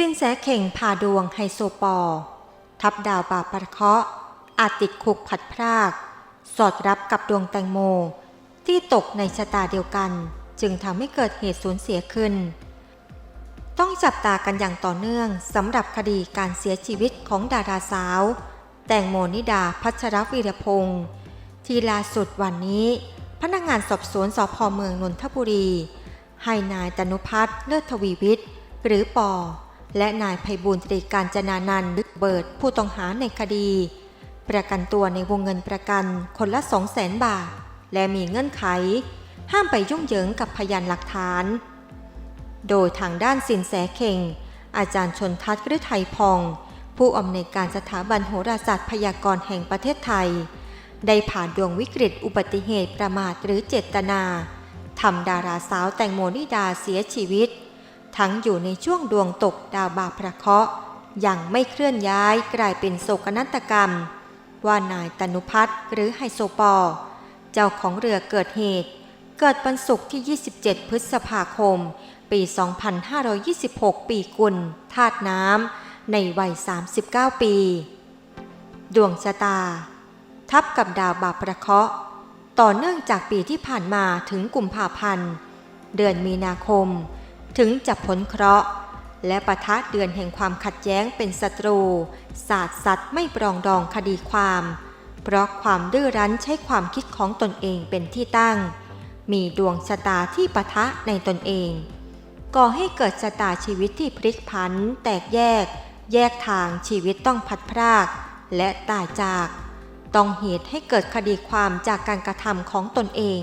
สินแสเข่งพาดวงไฮโซปอ ทับดาวบาปประเคาะอาจติดคุกผัดพราก สอดรับกับดวงแตงโม ที่ตกในชะตาเดียวกัน จึงทำให้เกิดเหตุสูญเสียขึ้น ต้องจับตากันอย่างต่อเนื่องสำหรับคดีการเสียชีวิตของดาราสาว แตงโมนิดาพัชรวีรพงศ์ที่ล่าสุดวันนี้ พนักงานสอบสวนสพเมืองนนทบุรี ให้นายตนุพัฒน์เลิศทวีวิทย์ หรือปอ และนายไพบูลย์ตรีการจนานันท์ลึกเบิดผู้ต้องหาในคดี ประกันตัวในวงเงินประกันคนละ 2 0 0แสนบาท และมีเงื่อนไข ห้ามไปยุ่งเหยิงกับพยานหลักฐาน โดยทางด้านสินแสเข่ง อาจารย์ชนทัศน์ฤทัยพอง ผู้อำนวยการสถาบันโหราศาสตร์พยากรณ์แห่งประเทศไทย ได้ผ่านดวงวิกฤตอุบัติเหตุประมาทหรือเจตนาทำดาราสาวแตงโมนิดาเสียชีวิต ทั้งอยู่ในช่วงดวงตกดาวบาพระเคราะห์ยังไม่เคลื่อนย้ายกลายเป็นโศกนาฏกรรม ว่านายตนุพัฒน์หรือไฮโซปอ เจ้าของเรือเกิดเหตุ เกิดวันศุกร์ที่ 27 พฤษภาคม ปี 2526 ปีกุลธาตุน้ำในวัย 39 ปี ดวงชะตา ทับกับดาวบาปประเคราะห์ต่อเนื่องจากปีที่ผ่านมาถึงกุมภาพันธ์ เดือนมีนาคม ถึงจะพ้นเคราะห์ และปะทะเดือนแห่งความขัดแย้งเป็นศัตรู ศาสตร์สัตว์ไม่ปรองดองคดีความ เพราะความดื้อรั้นใช้ความคิดของตนเองเป็นที่ตั้ง มีดวงชะตาที่ปะทะในตนเอง ก่อให้เกิดชะตาชีวิตที่พลิกผัน แตกแยก แยกทางชีวิตต้องพัดพรากและตายจาก ต้องเหตุให้เกิดคดีความจากการกระทำของตนเอง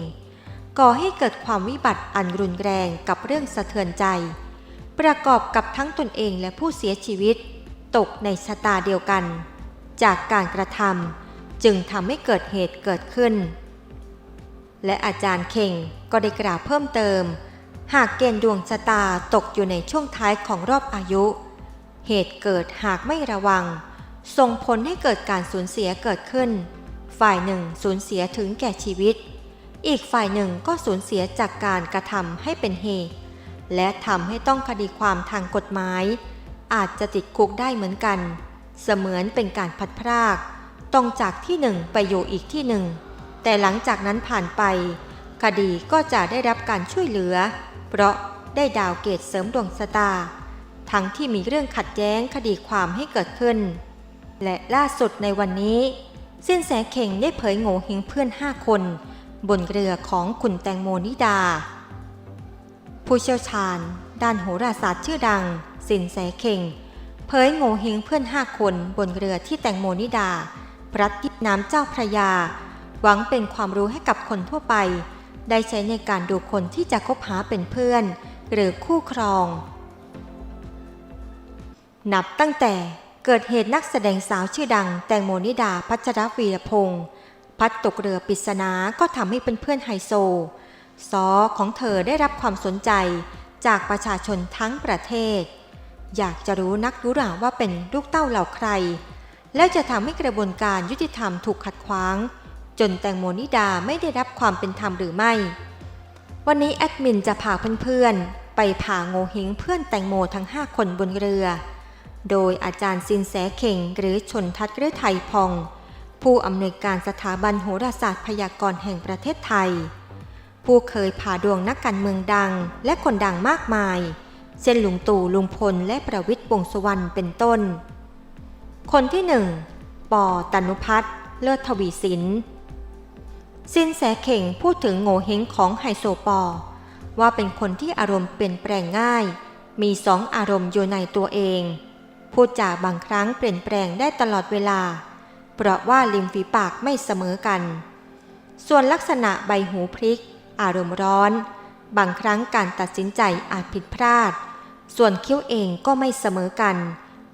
ก่อให้เกิดความวิบัติอันรุนแรงกับเรื่องสะเทือนใจ ประกอบกับทั้งตนเองและผู้เสียชีวิต ตกในชะตาเดียวกัน จากการกระทำจึงทำให้เกิดเหตุเกิดขึ้น และอาจารย์เข่งก็ได้กล่าวเพิ่มเติม หากเกณฑ์ดวงชะตาตกอยู่ในช่วงท้ายของรอบอายุ เหตุเกิดหากไม่ระวัง ส่งผลให้เกิดการสูญเสียเกิดขึ้น ฝ่ายหนึ่งสูญเสียถึงแก่ชีวิต อีกฝ่ายหนึ่งก็สูญเสียจากการกระทำให้เป็นเหตุ และทำให้ต้องคดีความทางกฎหมาย อาจจะติดคุกได้เหมือนกัน เสมือนเป็นการพัดพรากต้องจากที่หนึ่งไปอยู่อีกที่หนึ่ง แต่หลังจากนั้นผ่านไป คดีก็จะได้รับการช่วยเหลือ เพราะได้ดาวเกตเสริมดวงชะตาทั้งที่มีเรื่องขัดแย้งคดีความให้เกิดขึ้น และล่าสุดในวันนี้ สิ้นแสเข่งได้เผยโง่เฮงเพื่อนห้าคน บนเรือของคุณแตงโมนิดา ผู้เชี่ยวชาญ ด้านโหราศาสตร์ชื่อดัง สินแสเข่งเผยโง่เฮงเพื่อนห้าคนบนเรือที่แตงโมนิดาพลัดทิพน้ำเจ้าพระยา หวังเป็นความรู้ให้กับคนทั่วไป ได้ใช้ในการดูคนที่จะคบหาเป็นเพื่อน หรือคู่ครอง นับตั้งแต่เกิดเหตุนักแสดงสาวชื่อดังแตงโมนิดาพัชรวีรพงศ์ พัดตกเรือปริศนาก็ทำให้เป็นเพื่อนไฮโซ ซอของเธอได้รับความสนใจจากประชาชนทั้งประเทศ อยากจะรู้นักรู้หราว่าเป็นลูกเต้าเหล่าใคร แล้วจะทำให้กระบวนการยุติธรรมถูกขัดขวาง จนแตงโมนิดาไม่ได้รับความเป็นธรรมหรือไม่ วันนี้แอดมินจะพาเพื่อนๆ ไปผ่าโงเฮงเพื่อนแตงโมทั้ง 5 คนบนเรือ โดยอาจารย์ซินแสเข่งหรือชนทัศน์ฤทัยพอง ผู้อำนวยการสถาบันโหราศาสตร์พยากรณ์แห่งประเทศไทย ผู้เคยผ่าดวงนักการเมืองดังและคนดังมากมาย เช่นลุงตู่ลุงพลและประวิตรวงษ์สุวรรณเป็นต้น คนที่หนึ่งปอตนุพัฒน์เลิศทวีสินสินแสเข่งพูดถึงโง่เฮงของไฮโซปอ ว่าเป็นคนที่อารมณ์เปลี่ยนแปลงง่าย มีสองอารมณ์อยู่ในตัวเอง พูดจาบางครั้งเปลี่ยนแปลงได้ตลอดเวลา เพราะว่าริมฝีปากไม่เสมอกัน ส่วนลักษณะใบหูพริก อารมณ์ร้อน บางครั้งการตัดสินใจอาจผิดพลาด ส่วนคิ้วเองก็ไม่เสมอกัน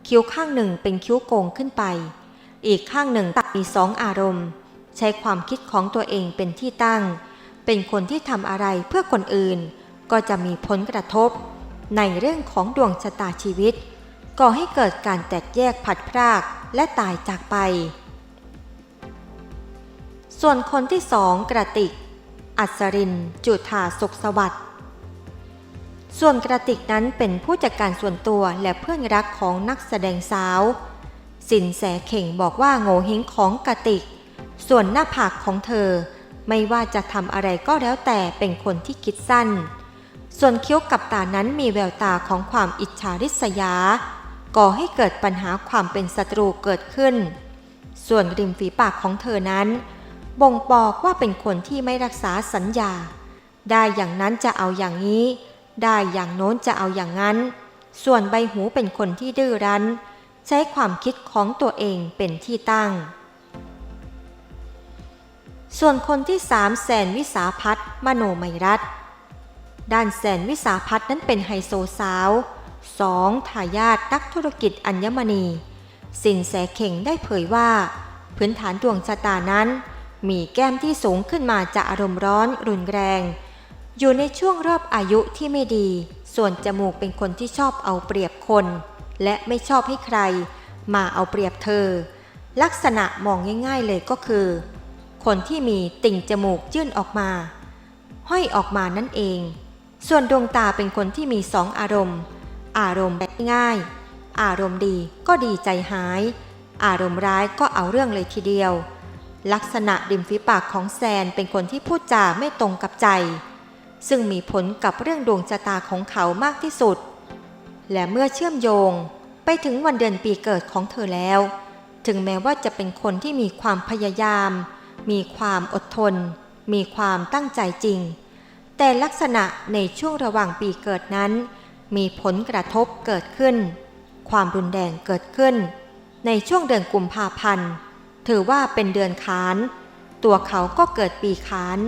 คิ้วข้างหนึ่งเป็นคิ้วโกงขึ้นไป อีกข้างหนึ่งตัดมีสองอารมณ์ ใช้ความคิดของตัวเองเป็นที่ตั้ง เป็นคนที่ทำอะไรเพื่อคนอื่น ก็จะมีผลกระทบ ในเรื่องของดวงชะตาชีวิตก่อให้เกิดการแตกแยกผัดพรากและตายจากไป ส่วนคนที่สองกระติก อัศริน จุธาสุขสวัสดิ์ส่วนกระติกนั้นเป็นผู้จัดการส่วนตัวและเพื่อนรักของนักแสดงสาว สินแสเข่งบอกว่าโง่เฮงของกระติก ส่วนหน้าผากของเธอ ไม่ว่าจะทำอะไรก็แล้วแต่เป็นคนที่คิดสั้น ส่วนคิ้วกับตานั้นมีแววตาของความอิจฉาริษยา ก่อให้เกิดปัญหาความเป็นศัตรูเกิดขึ้น ส่วนริมฝีปากของเธอนั้น บ่งบอกว่าเป็นคนที่ไม่รักษาสัญญา ได้อย่างนั้นจะเอาอย่างนี้ ได้อย่างโน้นจะเอาอย่างนั้น ส่วนใบหูเป็นคนที่ดื้อรั้น ใช้ความคิดของตัวเองเป็นที่ตั้ง ส่วนคนที่สามแสนวิสาพัฒน์มโนไมรัตน์ด้านแสนวิสาพัฒน์นั้นเป็นไฮโซสาวสองทายาทนักธุรกิจอัญมณี สินแสเข่งได้เผยว่า พื้นฐานดวงชะตานั้น มีแก้มที่สูงขึ้นมาจากอารมณ์ร้อนรุนแรง อยู่ในช่วงรอบอายุที่ไม่ดี ส่วนจมูกเป็นคนที่ชอบเอาเปรียบคน และไม่ชอบให้ใคร มาเอาเปรียบเธอ ลักษณะมองง่ายๆเลยก็คือ คนที่มีติ่งจมูกยื่นออกมา ห้อยออกมานั่นเอง ส่วนดวงตาเป็นคนที่มีสองอารมณ์ อารมณ์แบบง่าย อารมณ์ดีก็ดีใจหาย อารมณ์ร้ายก็เอาเรื่องเลยทีเดียว ลักษณะริมฝีปากของแซนเป็นคนที่พูดจาไม่ตรงกับใจ ซึ่งมีผลกับเรื่องดวงชะตาของเขามากที่สุด และเมื่อเชื่อมโยงไปถึงวันเดือนปีเกิดของเธอแล้ว ถึงแม้ว่าจะเป็นคนที่มีความพยายาม มีความอดทน มีความตั้งใจจริง แต่ลักษณะในช่วงระหว่างปีเกิดนั้น มีผลกระทบเกิดขึ้น ความรุนแรงเกิดขึ้น ในช่วงเดือนกุมภาพันธ์ ถือว่าเป็นเดือนขาน ตัวเขาก็เกิดปีขาน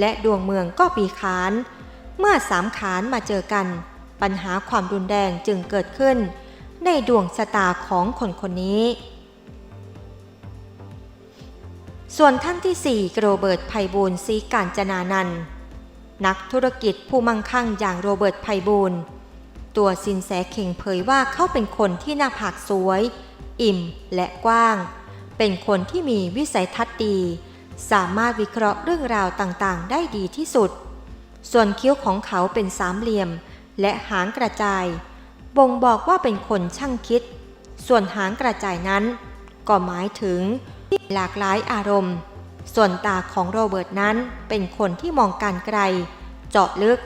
และดวงเมืองก็ปีขาน เมื่อสามขานมาเจอกัน ปัญหาความรุนแรงจึงเกิดขึ้น ในดวงชะตาของคนคนนี้ ส่วนท่านที่ 4 โรเบิร์ตไพบูลย์ศรีการจนานันท์นักธุรกิจผู้มั่งคั่งอย่างโรเบิร์ตไพบูลตัวสินแสเข่งเผยว่าเขาเป็นคนที่หน้าผากสวย อิ่มและกว้าง เป็นคนที่มีวิสัยทัศน์ดี สามารถวิเคราะห์เรื่องราวต่างๆ ได้ดีที่สุด ส่วนคิ้วของเขาเป็นสามเหลี่ยม และหางกระจาย บ่งบอกว่าเป็นคนช่างคิด ส่วนหางกระจายนั้น ก็หมายถึงหลากหลายอารมณ์ ส่วนตาของโรเบิร์ตนั้นเป็นคนที่มองการไกล เจาะลึก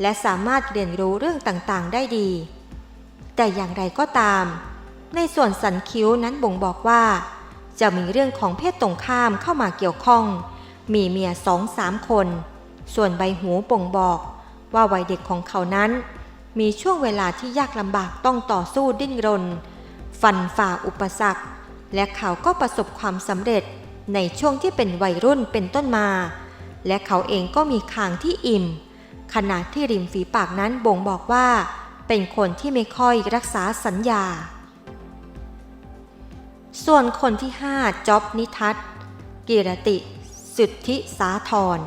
และสามารถเรียนรู้เรื่องต่างๆ ได้ดี แต่อย่างไรก็ตาม ในส่วนสันคิ้วนั้นบ่งบอกว่า จะมีเรื่องของเพศตรงข้ามเข้ามาเกี่ยวข้อง มีเมียสองสามคน ส่วนใบหูบ่งบอกว่าวัยเด็กของเขานั้น มีช่วงเวลาที่ยากลำบากต้องต่อสู้ดิ้นรน ฟันฝ่าอุปสรรค และเขาก็ประสบความสำเร็จในช่วงที่เป็นวัยรุ่นเป็นต้นมา และเขาเองก็มีคางที่อิ่ม ขณะที่ริมฝีปากนั้นบ่งบอกว่า เป็นคนที่ไม่ค่อยรักษาสัญญา ส่วนคนที่ 5จ็อบนิทัศกิรติ สุทธิสาธร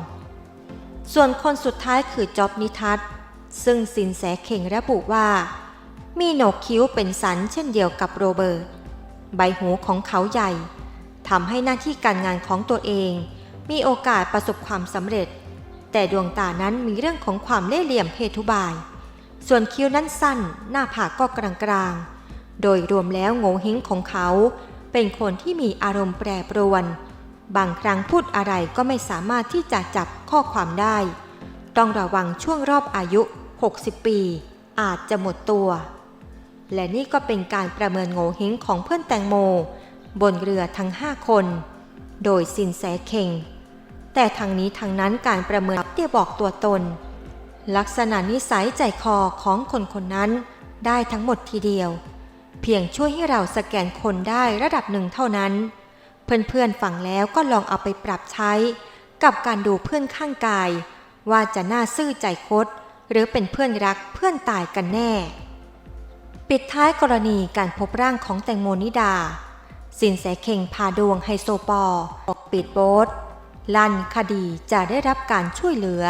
ส่วนคนสุดท้ายคือจ็อบนิทัศซึ่งสินแสเข่งระบุว่า มีโหนกคิ้วเป็นสันเช่นเดียวกับโรเบิร์ต ใบหูของเขาใหญ่ทำให้หน้าที่การงานของตัวเอง มีโอกาสประสบความสำเร็จ แต่ดวงตานั้นมีเรื่องของความเล่ห์เหลี่ยมเพทุบาย ส่วนคิ้วนั้นสั้น หน้าผากก็กลางๆ โดยรวมแล้วโงเฮงของเขา เป็นคนที่มีอารมณ์แปรปรวน บางครั้งพูดอะไรก็ไม่สามารถที่จะจับข้อความได้ ต้องระวังช่วงรอบอายุ 60 ปี อาจจะหมดตัว และนี่ก็เป็นการประเมินโงเฮงของเพื่อนแตงโม บนเรือทั้ง 5 คน โดยสินแสเข่งแต่ทางนี้ทางนั้นการประเมินเตี้ยบอกตัวตน ลักษณะนิสัยใจคอของคนคนนั้นได้ทั้งหมดทีเดียว เพียงช่วยให้เราสแกนคนได้ระดับหนึ่งเท่านั้น เพื่อนๆฟังแล้วก็ลองเอาไปปรับใช้ กับการดูเพื่อนข้างกาย ว่าจะน่าซื่อใจคดหรือเป็นเพื่อนรักเพื่อนตายกันแน่ ปิดท้ายกรณีการพบร่างของแตงโมนิดา สินแสเข่งพาดวงไฮโซปอร์ปิดโบ๊ทลั่นคดีจะได้รับการช่วยเหลือ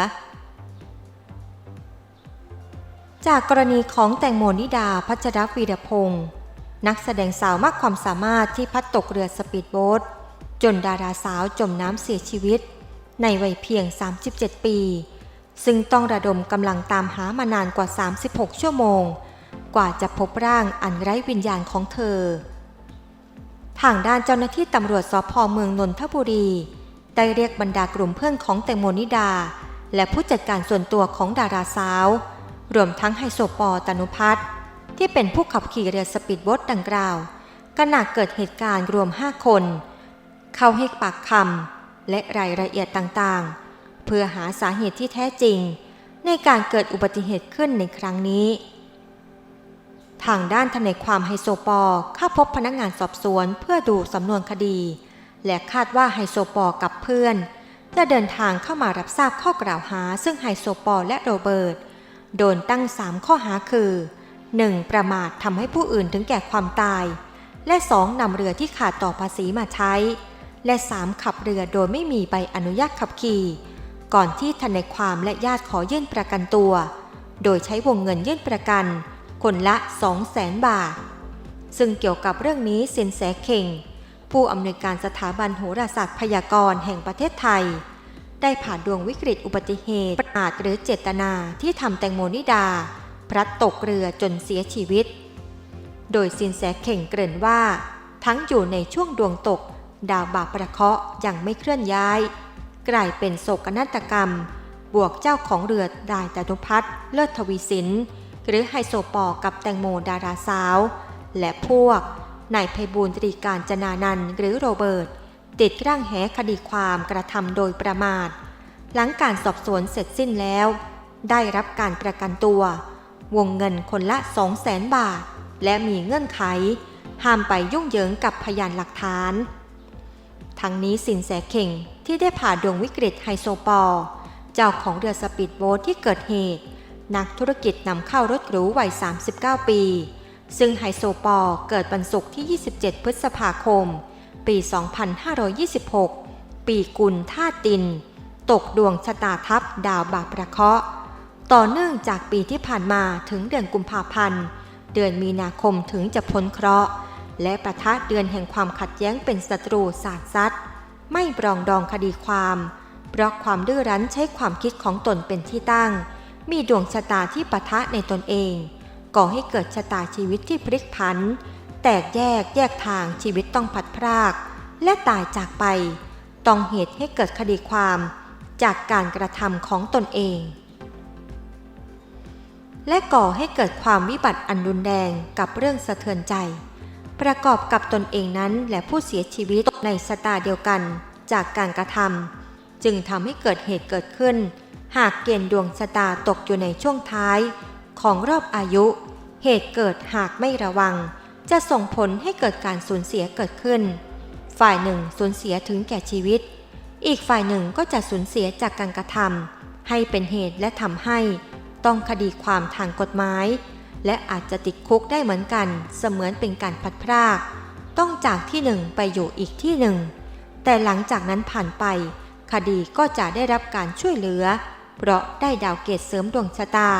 จากกรณีของแตงโมนิดาพัชรวีรพงศ์ นักแสดงสาวมากความสามารถที่พัดตกเรือสปีดโบ๊ทจนดาราสาวจมน้ำเสียชีวิต ในวัยเพียง 37 ปี ซึ่งต้องระดมกำลังตามหามานานกว่า 36 ชั่วโมง กว่าจะพบร่างอันไร้วิญญาณของเธอ ทางด้านเจ้าหน้าที่ตำรวจสพเมืองนนทบุรี ได้เรียกบรรดากลุ่มเพื่อนของแตงโมนิดา และผู้จัดการส่วนตัวของดาราสาว รวมทั้งไฮโซปอตนุพัฒน์ ที่เป็นผู้ขับขี่เรือสปีดโบ๊ทดังกล่าวขณะเกิดเหตุการณ์รวม 5 คน เข้าให้ปากคำและรายละเอียดต่างๆ เพื่อหาสาเหตุที่แท้จริง ในการเกิดอุบัติเหตุขึ้นในครั้งนี้ ทางด้านทนายความไฮโซปอเข้าพบพนักงานสอบสวนเพื่อดูสำนวนคดี และคาดว่าไฮโซปอกับเพื่อน จะเดินทางเข้ามารับทราบข้อกล่าวหา ซึ่งไฮโซปอและโรเบิร์ตโดนตั้ง 3 ข้อหาคือ 1. ประมาททำให้ผู้อื่นถึงแก่ความตาย และ 2. นำเรือที่ขาดต่อภาษีมาใช้ และ 3. ขับเรือโดยไม่มีใบอนุญาตขับขี่ ก่อนที่ทนายความและญาติขอยื่นประกันตัว โดยใช้วงเงินยื่นประกัน คนละ 200,000 บาท ซึ่งเกี่ยวกับเรื่องนี้สินแสเข่ง ผู้อำนวยการสถาบันโหราศาสตร์พยากรณ์แห่งประเทศไทย ได้ผ่านดวงวิกฤตอุบัติเหตุประมาทหรือเจตนาที่ทำแตงโมนิดา พลัดตกเรือจนเสียชีวิต โดยสินแสเข่งเกริ่นว่า ทั้งอยู่ในช่วงดวงตก ดาวบาปประเคาะยังไม่เคลื่อนย้าย กลายเป็นโศกนาฏกรรม บวกเจ้าของเรือดายตานุพัฒน์เลิศทวีสิน หรือไฮโซปอกับแตงโมดาราสาว และพวกนายไพบูลย์ตรีการจนานันหรือโรเบิร์ตติดร่างแหคดีความกระทำโดยประมาท หลังการสอบสวนเสร็จสิ้นแล้ว ได้รับการประกันตัว วงเงินคนละ 200,000บาท และมีเงื่อนไข ห้ามไปยุ่งเหยิงกับพยานหลักฐาน ทั้งนี้สินแสเข่งที่ได้ผ่าดวงวิกฤตไฮโซปอร์เจ้าของเรือสปีดโบ๊ทที่เกิดเหตุ นักธุรกิจนำเข้ารถหรูวัย 39 ปี ซึ่งไฮโซปอร์เกิดวันศุกร์ที่ 27 พฤษภาคม ปี 2526 ปีกุลท่าติน ตกดวงชะตาทับดาวบาปประเคราะห์ ต่อเนื่องจากปีที่ผ่านมาถึงเดือนกุมภาพันธ์ เดือนมีนาคมถึงจะพ้นเคราะห์ และประทะเดือนแห่งความขัดแย้งเป็นศัตรูสาดซัดไม่ปรองดองคดีความ เพราะความดื้อรั้นใช้ความคิดของตนเป็นที่ตั้ง มีดวงชะตาที่ปะทะในตนเอง ก่อให้เกิดชะตาชีวิตที่พลิกผัน แตกแยกแยกทางชีวิตต้องพัดพราก และตายจากไป ต้องเหตุให้เกิดคดีความ จากการกระทำของตนเอง และก่อให้เกิดความวิบัติอันรุนแรงกับเรื่องสะเทือนใจ ประกอบกับตนเองนั้นและผู้เสียชีวิตในสตาเดียวกันจากการกระทำจึงทำให้เกิดเหตุเกิดขึ้น หากเกณฑ์ดวงชะตาตกอยู่ในช่วงท้าย ของรอบอายุ เหตุเกิดหากไม่ระวัง จะส่งผลให้เกิดการสูญเสียเกิดขึ้น ฝ่ายหนึ่งสูญเสียถึงแก่ชีวิต อีกฝ่ายหนึ่งก็จะสูญเสียจากการกระทำให้เป็นเหตุและทำให้ ต้องคดีความทางกฎหมาย และอาจจะติดคุกได้เหมือนกัน เสมือนเป็นการพัดพราก ต้องจากที่หนึ่งไปอยู่อีกที่หนึ่ง แต่หลังจากนั้นผ่านไป คดีก็จะได้รับการช่วยเหลือ เพราะได้ดาวเกตเสริมดวงชะตา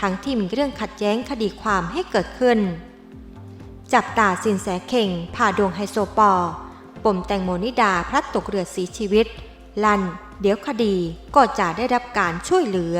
ทั้งที่มีเรื่องขัดแย้งคดีความให้เกิดขึ้น จับตาสินแสเข่งผ่าดวงไฮโซปอปมแตงโมนิดาพลัดตกเรือสีชีวิต ลั่นเดี๋ยวคดีก็จะได้รับการช่วยเหลือ